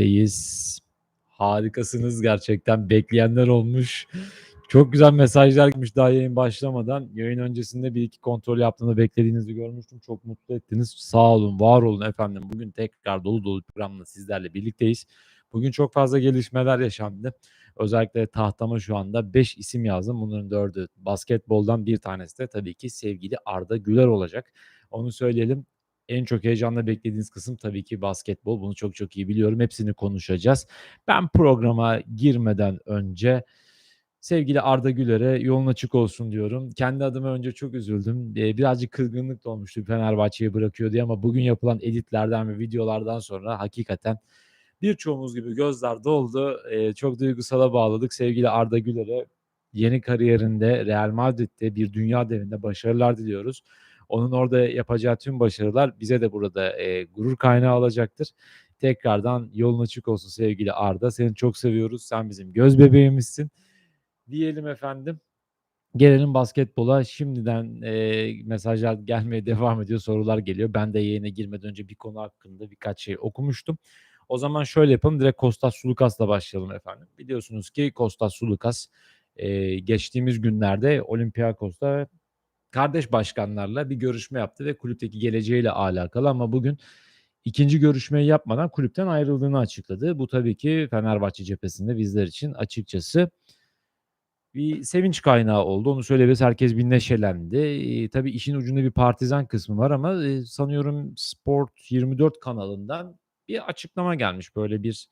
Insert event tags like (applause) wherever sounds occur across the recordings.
birlikteyiz. Harikasınız gerçekten. Bekleyenler olmuş. Çok güzel mesajlar gelmiş daha yayın başlamadan. Yayın öncesinde bir iki kontrol yaptığımda beklediğinizi görmüştüm. Çok mutlu ettiniz. Sağ olun, var olun efendim. Bugün tekrar dolu dolu programla sizlerle birlikteyiz. Bugün çok fazla gelişmeler yaşandı. Özellikle tahtama şu anda 5 isim yazdım. Bunların 4'ü basketboldan bir tanesi de tabii ki sevgili Arda Güler olacak. Onu söyleyelim. En çok heyecanla beklediğiniz kısım tabii ki basketbol. Bunu çok çok iyi biliyorum. Hepsini konuşacağız. Ben programa girmeden önce sevgili Arda Güler'e yolun açık olsun diyorum. Kendi adıma önce çok üzüldüm. Ee, birazcık kızgınlık da olmuştu Fenerbahçe'yi bırakıyor diye ama bugün yapılan editlerden ve videolardan sonra hakikaten birçoğumuz gibi gözler doldu. Ee, çok duygusala bağladık. Sevgili Arda Güler'e yeni kariyerinde Real Madrid'de bir dünya devinde başarılar diliyoruz. Onun orada yapacağı tüm başarılar bize de burada e, gurur kaynağı olacaktır. Tekrardan yolun açık olsun sevgili Arda. Seni çok seviyoruz. Sen bizim göz bebeğimizsin. Diyelim efendim. Gelelim basketbola. Şimdiden e, mesajlar gelmeye devam ediyor. Sorular geliyor. Ben de yayına girmeden önce bir konu hakkında birkaç şey okumuştum. O zaman şöyle yapalım. Direkt Kostas Sulukas'la başlayalım efendim. Biliyorsunuz ki Kostas Sulukas e, geçtiğimiz günlerde Olympiakos'ta kardeş başkanlarla bir görüşme yaptı ve kulüpteki geleceğiyle alakalı ama bugün ikinci görüşmeyi yapmadan kulüpten ayrıldığını açıkladı. Bu tabii ki Fenerbahçe cephesinde bizler için açıkçası bir sevinç kaynağı oldu. Onu söyleyebiliriz. Herkes bir neşelendi. E, tabii işin ucunda bir partizan kısmı var ama e, sanıyorum Sport 24 kanalından bir açıklama gelmiş. Böyle bir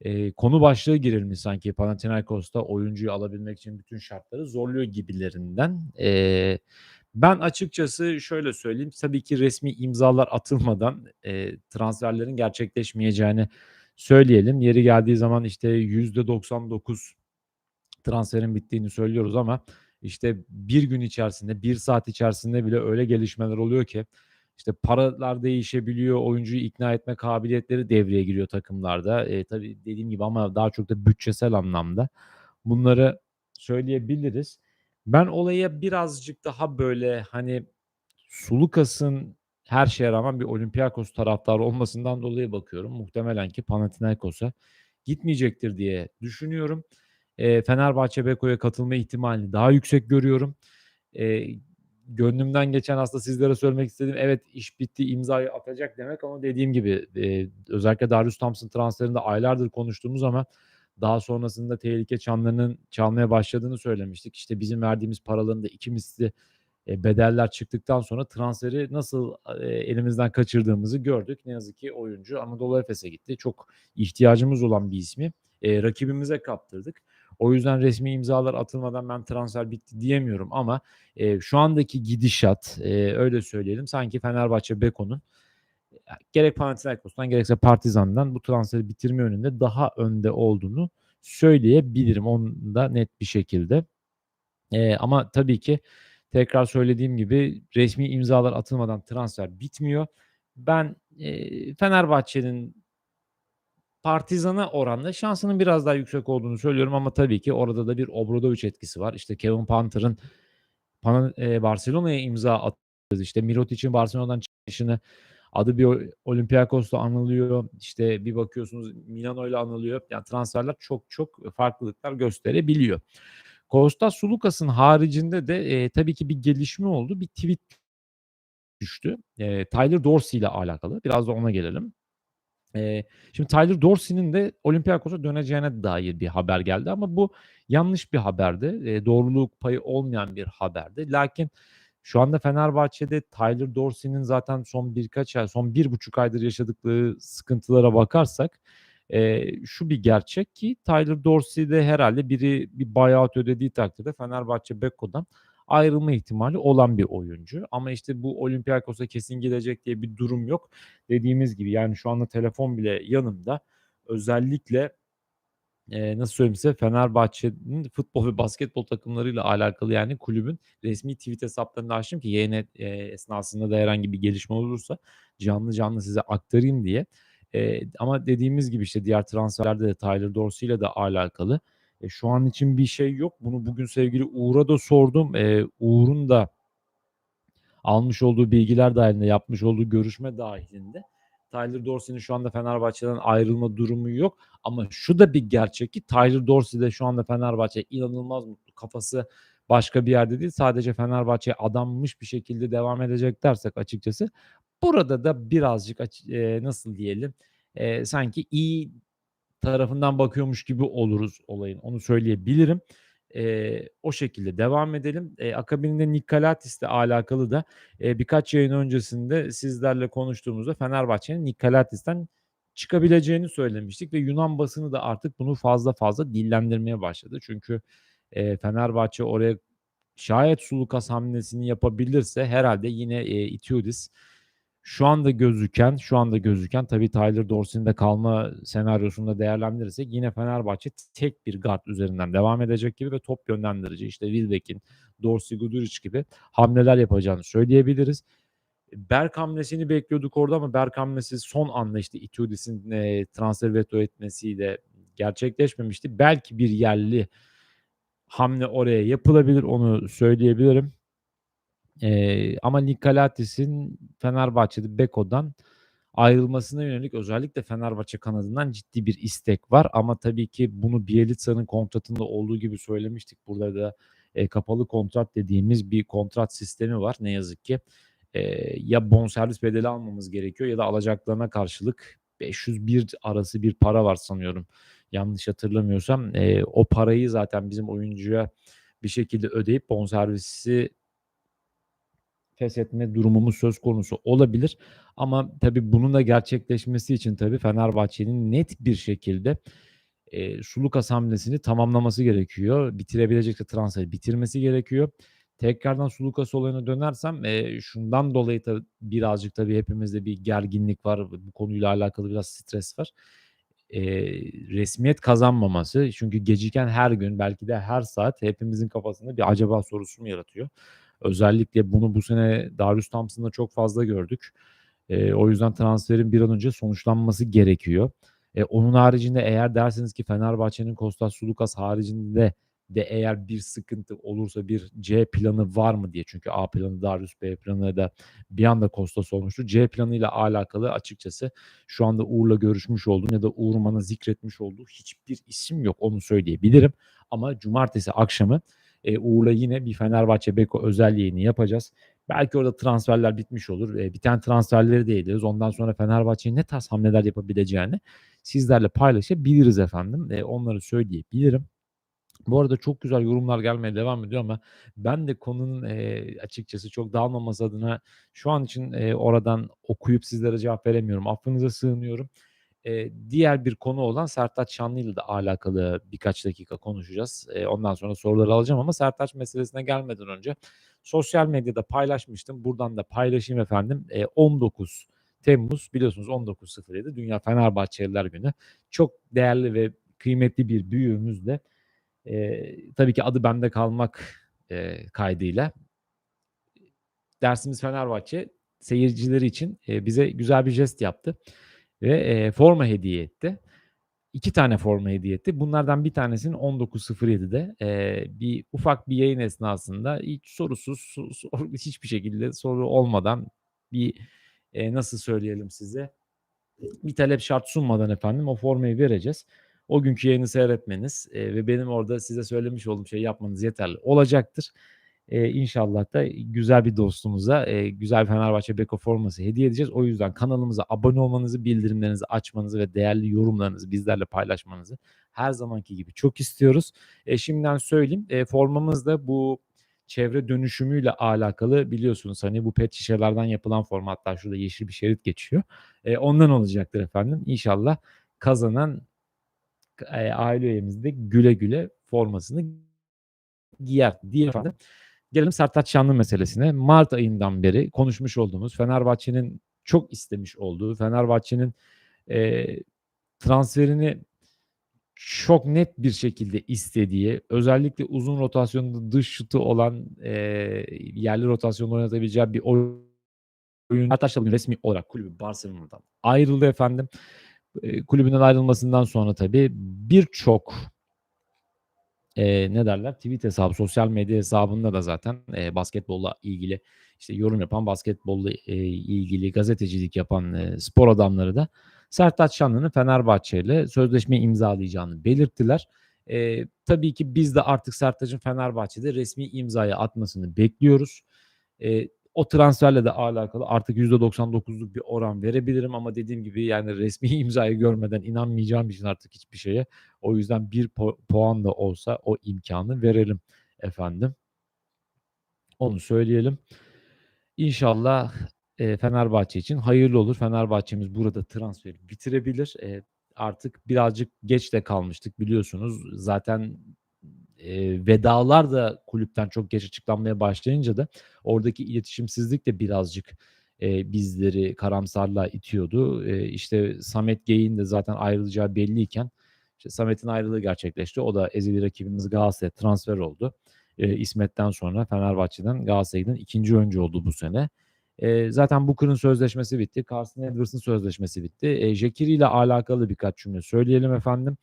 e, konu başlığı girilmiş sanki Panathinaikos'ta oyuncuyu alabilmek için bütün şartları zorluyor gibilerinden. E, ben açıkçası şöyle söyleyeyim. Tabii ki resmi imzalar atılmadan e, transferlerin gerçekleşmeyeceğini söyleyelim. Yeri geldiği zaman işte %99 transferin bittiğini söylüyoruz ama işte bir gün içerisinde, bir saat içerisinde bile öyle gelişmeler oluyor ki işte paralar değişebiliyor, oyuncuyu ikna etme kabiliyetleri devreye giriyor takımlarda. E, tabii dediğim gibi ama daha çok da bütçesel anlamda. Bunları söyleyebiliriz. Ben olaya birazcık daha böyle hani Sulukas'ın her şeye rağmen bir Olympiakos taraftarı olmasından dolayı bakıyorum. Muhtemelen ki Panathinaikos'a gitmeyecektir diye düşünüyorum. E, Fenerbahçe Beko'ya katılma ihtimalini daha yüksek görüyorum. E, gönlümden geçen aslında sizlere söylemek istedim. Evet iş bitti imzayı atacak demek ama dediğim gibi e, özellikle Darius Thompson transferinde aylardır konuştuğumuz ama daha sonrasında tehlike çanlarının çalmaya başladığını söylemiştik. İşte bizim verdiğimiz paraların da iki misli e, bedeller çıktıktan sonra transferi nasıl e, elimizden kaçırdığımızı gördük. Ne yazık ki oyuncu Anadolu Efes'e gitti. Çok ihtiyacımız olan bir ismi e, rakibimize kaptırdık. O yüzden resmi imzalar atılmadan ben transfer bitti diyemiyorum ama e, şu andaki gidişat e, öyle söyleyelim sanki Fenerbahçe Beko'nun gerek Panathinaikos'tan gerekse Partizan'dan bu transferi bitirme yönünde daha önde olduğunu söyleyebilirim. Onu da net bir şekilde. E, ama tabii ki tekrar söylediğim gibi resmi imzalar atılmadan transfer bitmiyor. Ben e, Fenerbahçe'nin Partizan'a oranla şansının biraz daha yüksek olduğunu söylüyorum ama tabii ki orada da bir Obradovic etkisi var. İşte Kevin Panther'ın Pan eee, Barcelona'ya imza attığı, işte Mirotic'in Barcelona'dan çıkışını adı bir Olympiakos'ta anılıyor. İşte bir bakıyorsunuz Milano'yla anılıyor. Yani transferler çok çok farklılıklar gösterebiliyor. Kostas Sulukas'ın haricinde de eee, tabii ki bir gelişme oldu. Bir tweet düştü. Eee, Tyler Dorsey ile alakalı. Biraz da ona gelelim. Eee, şimdi Tyler Dorsey'nin de Olympiakos'a döneceğine dair bir haber geldi ama bu yanlış bir haberdi. Eee, doğruluk payı olmayan bir haberdi. Lakin şu anda Fenerbahçe'de Tyler Dorsey'nin zaten son birkaç ay, son bir buçuk aydır yaşadıkları sıkıntılara bakarsak eee, şu bir gerçek ki Tyler Dorsey'de herhalde biri bir buyout ödediği takdirde Fenerbahçe Beko'dan ayrılma ihtimali olan bir oyuncu. Ama işte bu Olympiakos'a kesin gidecek diye bir durum yok. Dediğimiz gibi yani şu anda telefon bile yanımda. Özellikle e, nasıl söyleyeyim size Fenerbahçe'nin futbol ve basketbol takımlarıyla alakalı yani kulübün resmi tweet hesaplarını açtım ki yayın e, esnasında da herhangi bir gelişme olursa canlı canlı size aktarayım diye. E, ama dediğimiz gibi işte diğer transferlerde de Tyler Dorsey ile de alakalı e, şu an için bir şey yok. Bunu bugün sevgili Uğur'a da sordum. E, Uğur'un da almış olduğu bilgiler dahilinde, yapmış olduğu görüşme dahilinde Tyler Dorsey'nin şu anda Fenerbahçe'den ayrılma durumu yok ama şu da bir gerçek ki Tyler Dorsey de şu anda Fenerbahçe inanılmaz mutlu. Kafası başka bir yerde değil. Sadece Fenerbahçe'ye adanmış bir şekilde devam edecek dersek açıkçası burada da birazcık eee, nasıl diyelim, eee, sanki iyi tarafından bakıyormuş gibi oluruz olayın. Onu söyleyebilirim. Eee, o şekilde devam edelim. Eee, akabinde Nick Kalatis'le alakalı da, eee, birkaç yayın öncesinde sizlerle konuştuğumuzda Fenerbahçe'nin Nick Kalatis'ten çıkabileceğini söylemiştik ve Yunan basını da artık bunu fazla fazla dillendirmeye başladı. Çünkü, eee, Fenerbahçe oraya şayet Sulukas hamlesini yapabilirse herhâlde yine, eee, Itiudis şu anda gözüken şu anda gözüken tabii Tyler Dorsey'nin de kalma senaryosunu da değerlendirirsek yine Fenerbahçe tek bir guard üzerinden devam edecek gibi ve top yönlendirici, işte Wilbeck'in, Dorsey, Guduric gibi hamleler yapacağını söyleyebiliriz. Berk hamlesini bekliyorduk orada ama Berk hamlesi son anda, işte, Itiudis'in, eee, transferi veto etmesiyle gerçekleşmemişti. Belki bir yerli hamle oraya yapılabilir, onu söyleyebilirim. Eee, ama Nick Kalatis'in Fenerbahçe'de Beko'dan ayrılmasına yönelik özellikle Fenerbahçe kanadından ciddi bir istek var ama tabii ki bunu Bielitsa'nın kontratında olduğu gibi söylemiştik. Burada da, eee, kapalı kontrat dediğimiz bir kontrat sistemi var ne yazık ki. Eee, ya bonservis bedeli almamız gerekiyor ya da alacaklarına karşılık 501 arası bir para var sanıyorum. Yanlış hatırlamıyorsam. Eee, o parayı zaten bizim oyuncuya bir şekilde ödeyip bonservisi feshetme durumumuz söz konusu olabilir. Ama tabii bunun da gerçekleşmesi için tabii Fenerbahçe'nin net bir şekilde, eee, Sulukas hamlesini tamamlaması gerekiyor. Bitirebilecekse transferi bitirmesi gerekiyor. Tekrardan Sulukas olayına dönersem, eee, şundan dolayı tabii birazcık tabii hepimizde bir gerginlik var. Bu konuyla alakalı biraz stres var. Eee, resmiyet kazanmaması çünkü geciken her gün belki de her saat hepimizin kafasında bir acaba sorusunu yaratıyor. Özellikle bunu bu sene Darius Thompson'da çok fazla gördük. Eee, o yüzden transferin bir an önce sonuçlanması gerekiyor. Eee, onun haricinde eğer derseniz ki Fenerbahçe'nin Kostas Sulukas haricinde de eğer bir sıkıntı olursa bir C planı var mı diye. Çünkü A planı Darius, B planı da bir anda Kostas olmuştu. C planıyla alakalı açıkçası şu anda Uğur'la görüşmüş olduğum ya da Uğur'un bana zikretmiş olduğu hiçbir isim yok, onu söyleyebilirim. Ama cumartesi akşamı, eee, Uğur'la yine bir Fenerbahçe Beko özel yayını yapacağız. Belki orada transferler bitmiş olur. Eee, biten transferleri değiniriz. Ondan sonra Fenerbahçe'nin ne tarz hamleler yapabileceğini sizlerle paylaşabiliriz efendim. Eee, onları söyleyebilirim. Bu arada çok güzel yorumlar gelmeye devam ediyor ama ben de konunun, eee, açıkçası çok dağılmaması adına şu an için, eee, oradan okuyup sizlere cevap veremiyorum. Affınıza sığınıyorum. Diğer bir konu olan Sertaç Şanlı'yla da alakalı birkaç dakika konuşacağız. Ondan sonra soruları alacağım ama Sertaç meselesine gelmeden önce sosyal medyada paylaşmıştım. Buradan da paylaşayım efendim. Eee, 19 Temmuz biliyorsunuz 19.07 Dünya Fenerbahçeliler Günü. Çok değerli ve kıymetli bir büyüğümüzle, eee, tabii ki adı bende kalmak, eee, kaydıyla Dersimiz Fenerbahçe seyircileri için, eee, bize güzel bir jest yaptı ve, eee, forma hediye etti. 2 tane forma hediye etti. Bunlardan bir tanesini 19.07'de, eee, bir ufak bir yayın esnasında hiç sorusuz, su sor (laughs) hiçbir şekilde soru olmadan bir, eee, nasıl söyleyelim size, bir talep şart sunmadan efendim o formayı vereceğiz. O günkü yayını seyretmeniz, eee, ve benim orada size söylemiş olduğum şeyi yapmanız yeterli olacaktır. Eee, inşallah da güzel bir dostumuza, eee, güzel bir Fenerbahçe Beko forması hediye edeceğiz. O yüzden kanalımıza abone olmanızı, bildirimlerinizi açmanızı ve değerli yorumlarınızı bizlerle paylaşmanızı her zamanki gibi çok istiyoruz. Eee, şimdiden söyleyeyim, eee, formamız da bu çevre dönüşümüyle alakalı biliyorsunuz, hani, bu pet şişelerden yapılan forma hatta şurada yeşil bir şerit geçiyor. Eee, ondan olacaktır efendim. İnşallah kazanan eee, aile üyemiz de güle güle formasını giyer diyelim efendim. Gelelim Sertaç Şanlı meselesine. Mart ayından beri konuşmuş olduğumuz, Fenerbahçe'nin çok istemiş olduğu, Fenerbahçe'nin, eee, transferini çok net bir şekilde istediği, özellikle uzun rotasyonda dış şutu olan, eee, yerli rotasyonda oynatabileceği bir oyun Sertaç resmi olarak kulübü Barcelona'dan ayrıldı efendim. Eee, kulübünden ayrılmasından sonra tabii birçok eee, ne derler, tweet hesabı, sosyal medya hesabında da zaten, eee, basketbolla ilgili işte yorum yapan, basketbolla, eee, ilgili gazetecilik yapan, eee, spor adamları da Sertaç Şanlı'nın Fenerbahçe'yle sözleşme imzalayacağını belirttiler. Eee, tabii ki biz de artık Sertaç'ın Fenerbahçe'de resmi imzayı atmasını bekliyoruz. Eee, o transferle de alakalı artık %99'luk bir oran verebilirim ama dediğim gibi yani resmi (laughs) imzayı görmeden inanmayacağım için artık hiçbir şeye. O yüzden 1 po puan da olsa o imkânı verelim efendim. Onu söyleyelim. İnşallah, eee, Fenerbahçe için hayırlı olur. Fenerbahçe'miz burada transferi bitirebilir. Eee, artık birazcık geç de kalmıştık biliyorsunuz. Zaten, eee, vedalar da kulüpten çok geç açıklanmaya başlayınca da oradaki iletişimsizlik de birazcık, eee, bizleri karamsarlığa itiyordu. Eee, işte Samet Gey'in de zaten ayrılacağı belliyken işte Samet'in ayrılığı gerçekleşti. O da ezeli rakibimiz Galatasaray'a transfer oldu. Eee, İsmet'ten sonra Fenerbahçe'den Galatasaray'a giden 2'nci oyuncu oldu bu sene. Eee, zaten Booker'ın sözleşmesi bitti. Carson Edwards'ın sözleşmesi bitti. Eee, Jekiri ile alakalı birkaç cümle söyleyelim efendim.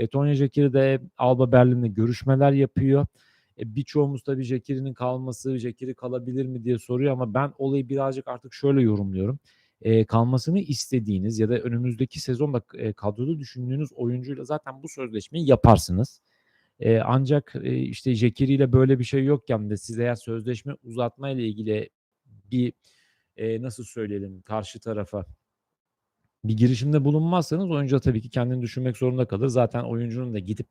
Eee, Tony Jekiri de Alba Berlin'le görüşmeler yapıyor. E, birçoğumuz tabii Jekiri'nin kalması, Jekiri kalabilir mi diye soruyor ama ben olayı birazcık artık şöyle yorumluyorum. Eee, kalmasını istediğiniz ya da önümüzdeki sezon da eee, kadroda düşündüğünüz oyuncuyla zaten bu sözleşmeyi yaparsınız. Eee, ancak, eee, işte Jekiri ile böyle bir şey yokken de siz eğer sözleşme uzatmayla ilgili bir, eee, nasıl söyleyelim karşı tarafa bir girişimde bulunmazsanız oyuncu tabii ki kendini düşünmek zorunda kalır. Zaten oyuncunun da gidip,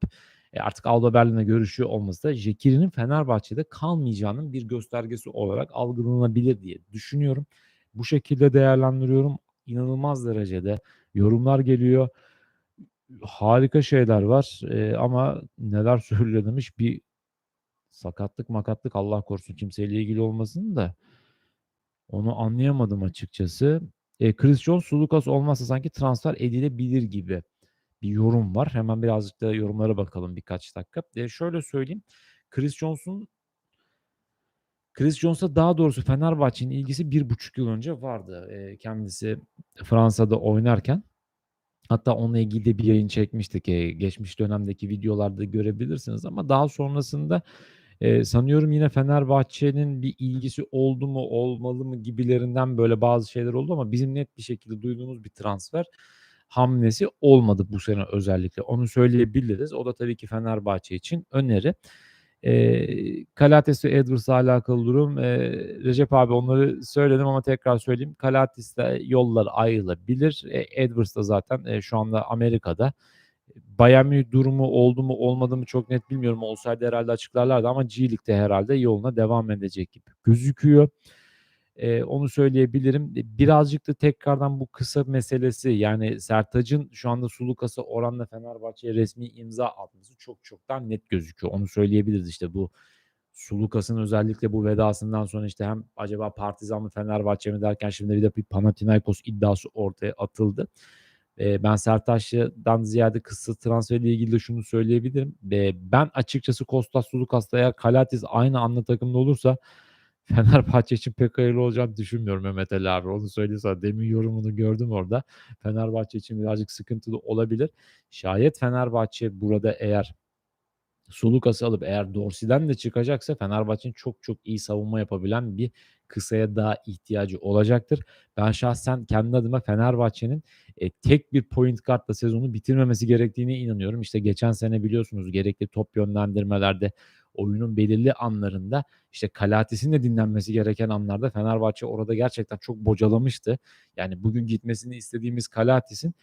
eee, artık Alba Berlin'le görüşüyor olması da Jekiri'nin Fenerbahçe'de kalmayacağının bir göstergesi olarak algılanabilir diye düşünüyorum. Bu şekilde değerlendiriyorum. İnanılmaz derecede yorumlar geliyor. Harika şeyler var, eee, ama neler (laughs) söylüyor demiş, bir sakatlık makatlık Allah korusun kimseyle ilgili olmasın da onu anlayamadım açıkçası. Eee, Chris Jones, Sulukas olmazsa sanki transfer edilebilir gibi bir yorum var. Hemen birazcık da yorumlara bakalım birkaç dakika. Eee, şöyle söyleyeyim, Chris Jones'un Chris Jones'a daha doğrusu Fenerbahçe'nin ilgisi 1,5 yıl önce vardı. Eee, kendisi Fransa'da oynarken. Hatta onunla ilgili de bir yayın çekmiştik. Eee, geçmiş dönemdeki videolarda görebilirsiniz ama daha sonrasında, eee, sanıyorum yine Fenerbahçe'nin bir ilgisi oldu mu, olmalı mı gibilerinden böyle bazı şeyler oldu ama bizim net bir şekilde duyduğumuz bir transfer hamlesi olmadı bu sene özellikle. Onu söyleyebiliriz. O da tabii ki Fenerbahçe için öneri. Eee, Calathes ve Edwards'la alakalı durum, eee, Recep abi onları söyledim ama tekrar söyleyeyim. Calathes'le yollar ayrılabilir. Eee, Edwards da zaten, eee, şu anda Amerika'da. Bayern durumu oldu mu olmadı mı çok net bilmiyorum. Olsaydı herhâlde açıklarlardı ama G League'de herhâlde yoluna devam edecek gibi gözüküyor. Eee, onu söyleyebilirim. Birazcık da tekrardan bu kısa meselesi yani Sertaç'ın şu anda Sulukas'a oranla Fenerbahçe'ye resmi imza atması çok çok daha net gözüküyor. Onu söyleyebiliriz. İşte bu Sulukas'ın özellikle bu vedasından sonra işte hem acaba Partizan mı Fenerbahçe mi derken şimdi bir de bir Panathinaikos iddiası ortaya atıldı. Ben Sertaç'dan ziyade kısa transferiyle ilgili de şunu söyleyebilirim. Ben açıkçası Kostas Sulukas'la eğer Calathes aynı anda takımda olursa (laughs) Fenerbahçe için pek hayırlı olacağını düşünmüyorum Mehmet Ali abi. Onu söyleyeyim sana. Demin yorumunu gördüm orada. Fenerbahçe için birazcık sıkıntılı olabilir. Şayet Fenerbahçe burada eğer Sulukas'ı alıp eğer Dorsey'den de çıkacaksa Fenerbahçe'nin çok çok iyi savunma yapabilen bir kısaya daha ihtiyacı olacaktır. Ben şahsen kendi adıma Fenerbahçe'nin, eee, tek bir point guard'la sezonu bitirmemesi gerektiğine inanıyorum. İşte geçen sene biliyorsunuz gerekli top yönlendirmelerde, oyunun belirli anlarında, işte Calathes'in de dinlenmesi gereken anlarda Fenerbahçe orada gerçekten çok bocalamıştı. Yani bugün gitmesini istediğimiz Calathes'in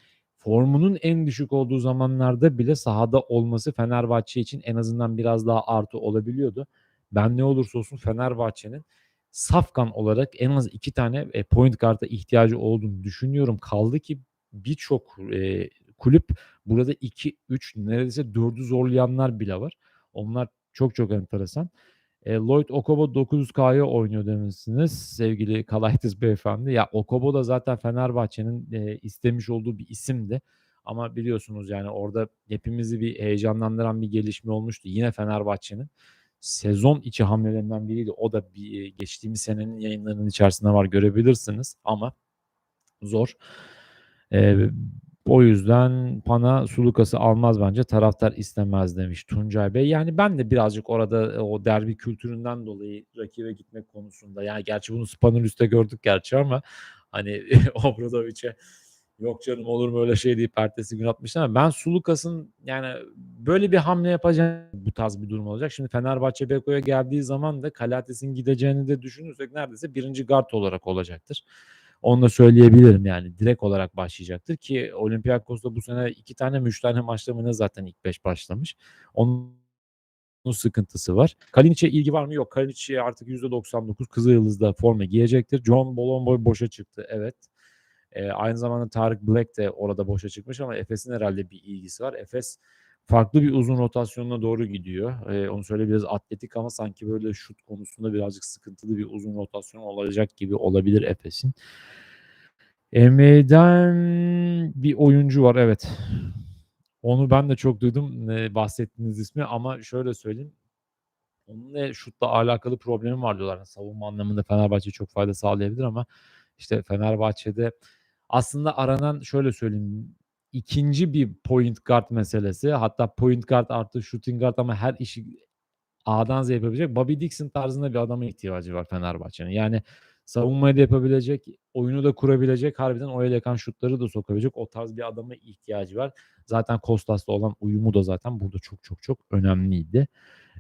formunun en düşük olduğu zamanlarda bile sahada olması Fenerbahçe için en azından biraz daha artı olabiliyordu. Ben ne olursa olsun Fenerbahçe'nin safkan olarak en az 2 tane, eee, point guard'a ihtiyacı olduğunu düşünüyorum. Kaldı ki birçok, eee, kulüp burada 2-3 neredeyse 4'ü zorlayanlar bile var. Onlar çok çok enteresan. Eee, Lloyd Okobo 900K'ya oynuyor demişsiniz sevgili Calathes beyefendi. Ya Okobo da zaten Fenerbahçe'nin, eee, istemiş olduğu bir isimdi ama biliyorsunuz yani orada hepimizi bir heyecanlandıran bir gelişme olmuştu. Yine Fenerbahçe'nin sezon içi hamlelerinden biriydi. O da bir geçtiğimiz senenin yayınlarının içerisinde var görebilirsiniz ama zor. Eee, O yüzden Pana Sulukas'ı almaz bence. Taraftar istemez demiş Tuncay Bey. Yani ben de birazcık orada o derbi kültüründen dolayı rakibe gitmek konusunda yani gerçi bunu Spanulis'te gördük gerçi ama hani (laughs) Obradovic'e yok canım olur mu öyle şey deyip ertesi gün atmışlar ama ben Sulukas'ın yani böyle bir hamle yapacağını bu tarz bir durum olacak. Şimdi Fenerbahçe Beko'ya geldiği zaman da Kalates'in gideceğini de düşünürsek neredeyse birinci guard olarak olacaktır. Onu da söyleyebilirim yani direkt olarak başlayacaktır ki Olympiakos'ta bu sene iki tane mi üç tane maçta mı ne zaten ilk beş başlamış. Onun sıkıntısı var. Kalinic'e ilgi var mı? Yok. Kalinic artık %99 Kızılyıldız'da forma giyecektir. John Bolomboy boşa çıktı. Evet. Ee, aynı zamanda Tarık Black de orada boşa çıkmış ama Efes'in herhalde bir ilgisi var. Efes farklı bir uzun rotasyonuna doğru gidiyor. Ee, onu söyleyebiliriz atletik ama sanki böyle şut konusunda birazcık sıkıntılı bir uzun rotasyon olacak gibi olabilir Efes'in. NBA'den bir oyuncu var evet. Onu ben de çok duydum e, bahsettiğiniz ismi ama şöyle söyleyeyim. Onunla şutla alakalı problemi var diyorlar. Savunma anlamında Fenerbahçe çok fayda sağlayabilir ama işte Fenerbahçe'de aslında aranan şöyle söyleyeyim ikinci bir point guard meselesi. Hatta point guard artı shooting guard ama her işi A'dan Z yapabilecek Bobby Dixon tarzında bir adama ihtiyacı var Fenerbahçe'nin. Yani savunmayı da yapabilecek, oyunu da kurabilecek, harbiden o yakan şutları da sokabilecek o tarz bir adama ihtiyacı var. Zaten Kostas'la olan uyumu da zaten burada çok çok çok önemliydi.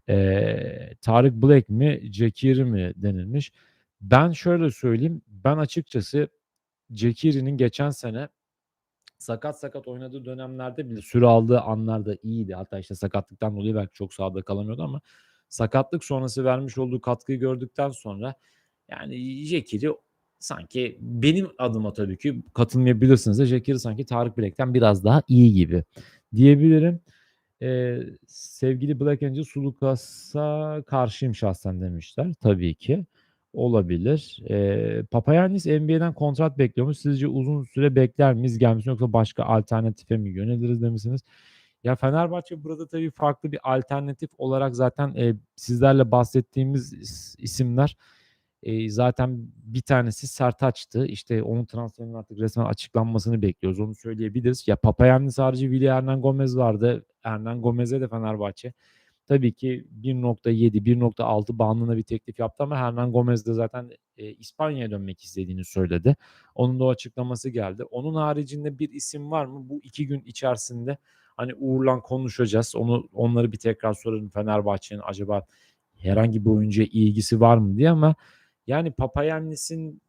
Ee, Tarık Black mi, Jekiri mi denilmiş. Ben şöyle söyleyeyim. Ben açıkçası Jekiri'nin geçen sene sakat sakat oynadığı dönemlerde bile süre aldığı anlarda iyiydi. Hatta işte sakatlıktan dolayı belki çok sahada kalamıyordu ama sakatlık sonrası vermiş olduğu katkıyı gördükten sonra yani Jekiri sanki benim adıma tabii ki katılmayabilirsiniz de Jekiri sanki Tarık Bilek'ten biraz daha iyi gibi diyebilirim. Ee, sevgili Black Angel Sulukas'a karşıyım şahsen demişler. Tabii ki. Olabilir. Eee Papayannis NBA'den kontrat bekliyormuş. Sizce uzun süre bekler miyiz gelmesini yoksa başka alternatife mi yöneliriz demişsiniz. Ya Fenerbahçe burada tabii farklı bir alternatif olarak zaten e, sizlerle bahsettiğimiz isimler e, zaten bir tanesi Sertaç'tı. İşte onun transferinin artık resmen açıklanmasını bekliyoruz. Onu söyleyebiliriz. Ya Papayannis harici Willy Hernan Gomez vardı. Hernan Gomez'e de Fenerbahçe Tabii ki 1.7, 1.6 bandına bir teklif yaptı ama Hernan Gomez de zaten e, İspanya'ya dönmek istediğini söyledi. Onun da o açıklaması geldi. Onun haricinde bir isim var mı? Bu iki gün içerisinde hani Uğur'la konuşacağız. Onu onları bir tekrar sorarım Fenerbahçe'nin acaba herhangi bir oyuncuya ilgisi var mı diye ama yani Papayannis'in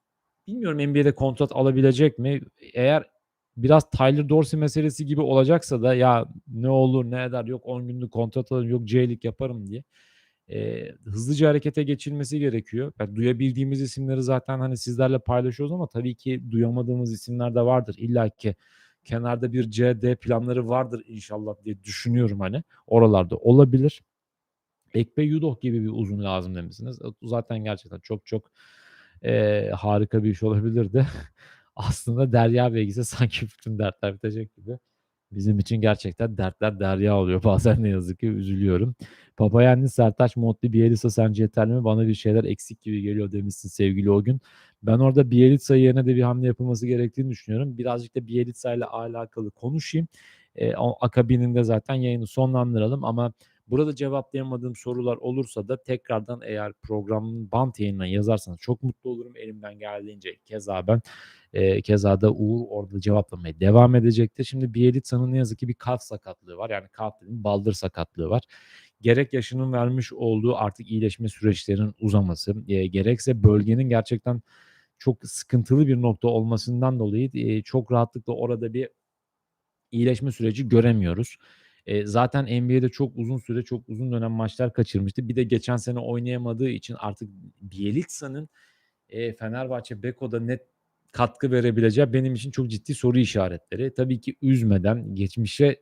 bilmiyorum NBA'de kontrat alabilecek mi? Eğer biraz Tyler Dorsey meselesi gibi olacaksa da ya ne olur ne eder yok 10 günlük kontrat alırım yok C-Lig yaparım diye e, hızlıca harekete geçilmesi gerekiyor. Yani duyabildiğimiz isimleri zaten hani sizlerle paylaşıyoruz ama tabii ki duyamadığımız isimler de vardır. İlla ki kenarda bir CD planları vardır inşallah diye düşünüyorum hani. Oralarda olabilir. Ekpe Yudoh gibi bir uzun lazım demişsiniz. Zaten gerçekten çok çok e, harika bir iş olabilirdi. (laughs) aslında derya bilgisi (laughs) sanki bütün dertler bitecek gibi. Bizim için gerçekten dertler derya oluyor. (laughs) Bazen ne yazık ki üzülüyorum. Papayannis, Sertaç, Montli, Bielitsa sence yeterli mi? Bana bir şeyler eksik gibi geliyor demişsin sevgili o gün. Ben orada Bielitsa yerine de bir hamle yapılması gerektiğini düşünüyorum. Birazcık da Bielitsa ile alakalı konuşayım. E, akabininde zaten yayını sonlandıralım ama Burada cevaplayamadığım sorular olursa da tekrardan eğer programın bant yayınına yazarsanız çok mutlu olurum. Elimden geldiğince keza ben e, keza da Uğur orada cevaplamaya devam edecektir. Şimdi Bielitsa'nın ne yazık ki bir kalp sakatlığı var. Yani kalp dedim baldır sakatlığı var. Gerek yaşının vermiş olduğu artık iyileşme süreçlerinin uzaması, e, gerekse bölgenin gerçekten çok sıkıntılı bir nokta olmasından dolayı e, çok rahatlıkla orada bir iyileşme süreci göremiyoruz. E, zaten NBA'de çok uzun süre, çok uzun dönem maçlar kaçırmıştı. Bir de geçen sene oynayamadığı için artık Bielitsa'nın e, Fenerbahçe Beko'da net katkı verebileceği benim için çok ciddi soru işaretleri. Tabii ki üzmeden, geçmişe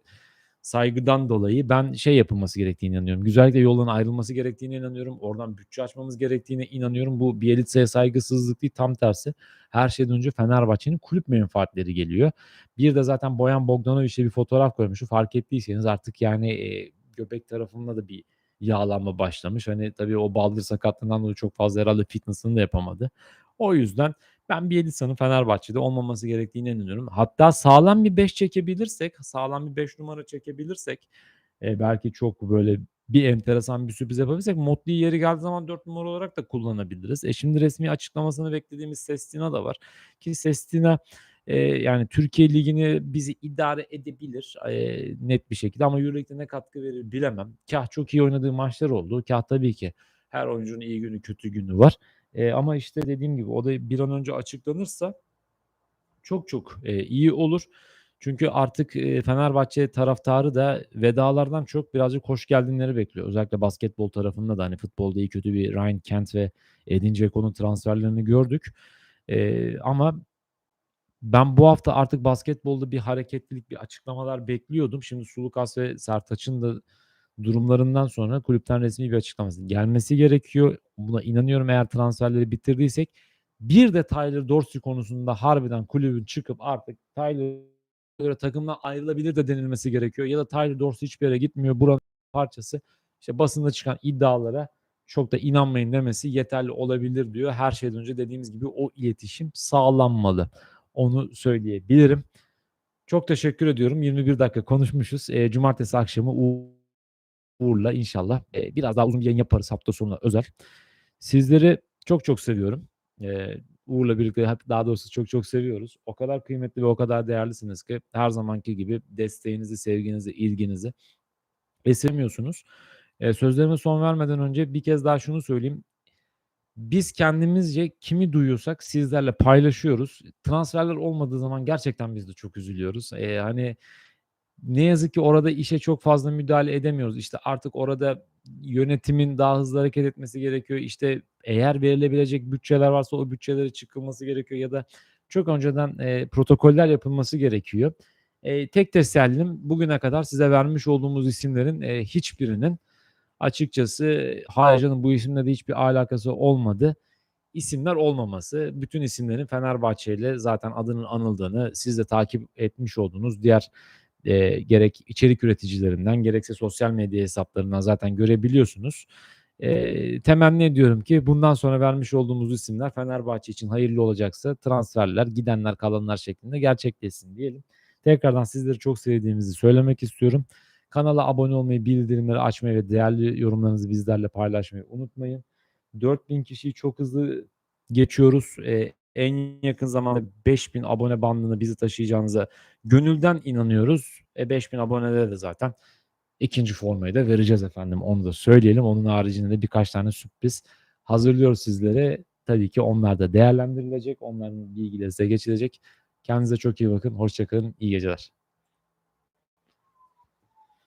saygıdan dolayı ben şey yapılması gerektiğini inanıyorum. Güzellikle yoldan ayrılması gerektiğine inanıyorum. Oradan bütçe açmamız gerektiğine inanıyorum. Bu Bielitsa'ya saygısızlık değil tam tersi. Her şeyden önce Fenerbahçe'nin kulüp menfaatleri geliyor. Bir de zaten Boyan Bogdanovic'e bir fotoğraf koymuştu. Fark ettiyseniz artık yani e, göbek tarafında da bir yağlanma başlamış. Hani tabii o baldır sakatlığından dolayı çok fazla herhalde fitness'ını da yapamadı. O yüzden Ben Bielitsa'nın Fenerbahçe'de olmaması gerektiğine inanıyorum. Hatta sağlam bir 5 çekebilirsek, sağlam bir 5 numara çekebilirsek, eee, belki çok böyle bir enteresan bir sürpriz yapabilirsek Motley'i yeri geldiği zaman 4 numara olarak da kullanabiliriz. E, şimdi resmi açıklamasını beklediğimiz Sestina da var ki Sestina, eee, yani Türkiye Ligi'ni bizi idare edebilir, eee, net bir şekilde ama Euroleague'de ne katkı verir bilemem. Kâh çok iyi oynadığı maçlar oldu, kâh tabii ki her oyuncunun iyi günü, kötü günü var. Eee, ama işte dediğim gibi o da bir an önce açıklanırsa çok çok, eee, iyi olur. Çünkü artık, eee, Fenerbahçe taraftarı da vedalardan çok birazcık hoş geldinleri bekliyor. Özellikle basketbol tarafında da hani futbolda iyi kötü bir Ryan Kent ve Edin Dzeko'nun transferlerini gördük. Eee, ama ben bu hafta artık basketbolda bir hareketlilik, bir açıklamalar bekliyordum. Şimdi Sulukas ve Sertaç'ın da durumlarından sonra kulüpten resmi bir açıklaması gelmesi gerekiyor. Buna inanıyorum eğer transferleri bitirdiysek. Bir de Tyler Dorsey konusunda harbiden kulübün çıkıp artık Tyler takımdan ayrılabilir de denilmesi gerekiyor. Ya da Tyler Dorsey hiçbir yere gitmiyor. Buranın parçası. İşte basında çıkan iddialara çok da inanmayın demesi yeterli olabilir diyor. Her şeyden önce dediğimiz gibi o iletişim sağlanmalı. Onu söyleyebilirim. Çok teşekkür ediyorum. 21 dakika konuşmuşuz. Eee, cumartesi akşamı Uğur'la inşallah, eee, biraz daha uzun bir yayın yaparız hafta sonuna özel. Sizleri çok çok seviyorum. Eee, Uğur'la birlikte daha doğrusu çok çok seviyoruz. O kadar kıymetli ve o kadar değerlisiniz ki her zamanki gibi desteğinizi, sevginizi, ilginizi esirmiyorsunuz. Eee, sözlerime son vermeden önce bir kez daha şunu söyleyeyim. Biz kendimizce kimi duyuyorsak sizlerle paylaşıyoruz. Transferler olmadığı zaman gerçekten biz de çok üzülüyoruz. Eee, hani ne yazık ki orada işe çok fazla müdahale edemiyoruz. İşte artık orada yönetimin daha hızlı hareket etmesi gerekiyor. İşte eğer verilebilecek bütçeler varsa o bütçelere çıkılması gerekiyor ya da çok önceden, eee, protokoller yapılması gerekiyor. Eee, tek tesellim bugüne kadar size vermiş olduğumuz isimlerin, eee, hiçbirinin açıkçası hayır canım bu isimle de hiçbir alakası olmadı, isimler olmaması. Bütün isimlerin Fenerbahçe'yle zaten adının anıldığını, siz de takip etmiş olduğunuz diğer, eee, gerek içerik üreticilerinden gerekse sosyal medya hesaplarından zaten görebiliyorsunuz. Eee, temenni ediyorum ki bundan sonra vermiş olduğumuz isimler Fenerbahçe için hayırlı olacaksa transferler, gidenler kalanlar şeklinde gerçekleşsin diyelim. Tekrardan sizleri çok sevdiğimizi söylemek istiyorum. Kanala abone olmayı, bildirimleri açmayı ve değerli yorumlarınızı bizlerle paylaşmayı unutmayın. 4000 kişiyi çok hızlı geçiyoruz. Eee, en yakın zamanda 5000 abone bandına bizi taşıyacağınıza gönülden inanıyoruz. E, 5000 abonede de zaten 2'nci formayı da vereceğiz efendim. Onu da söyleyelim. Onun haricinde de birkaç tane sürpriz hazırlıyoruz sizlere. Tabii ki onlar da değerlendirilecek. Onların bilgileri size geçilecek. Kendinize çok iyi bakın. Hoşça kalın. İyi geceler.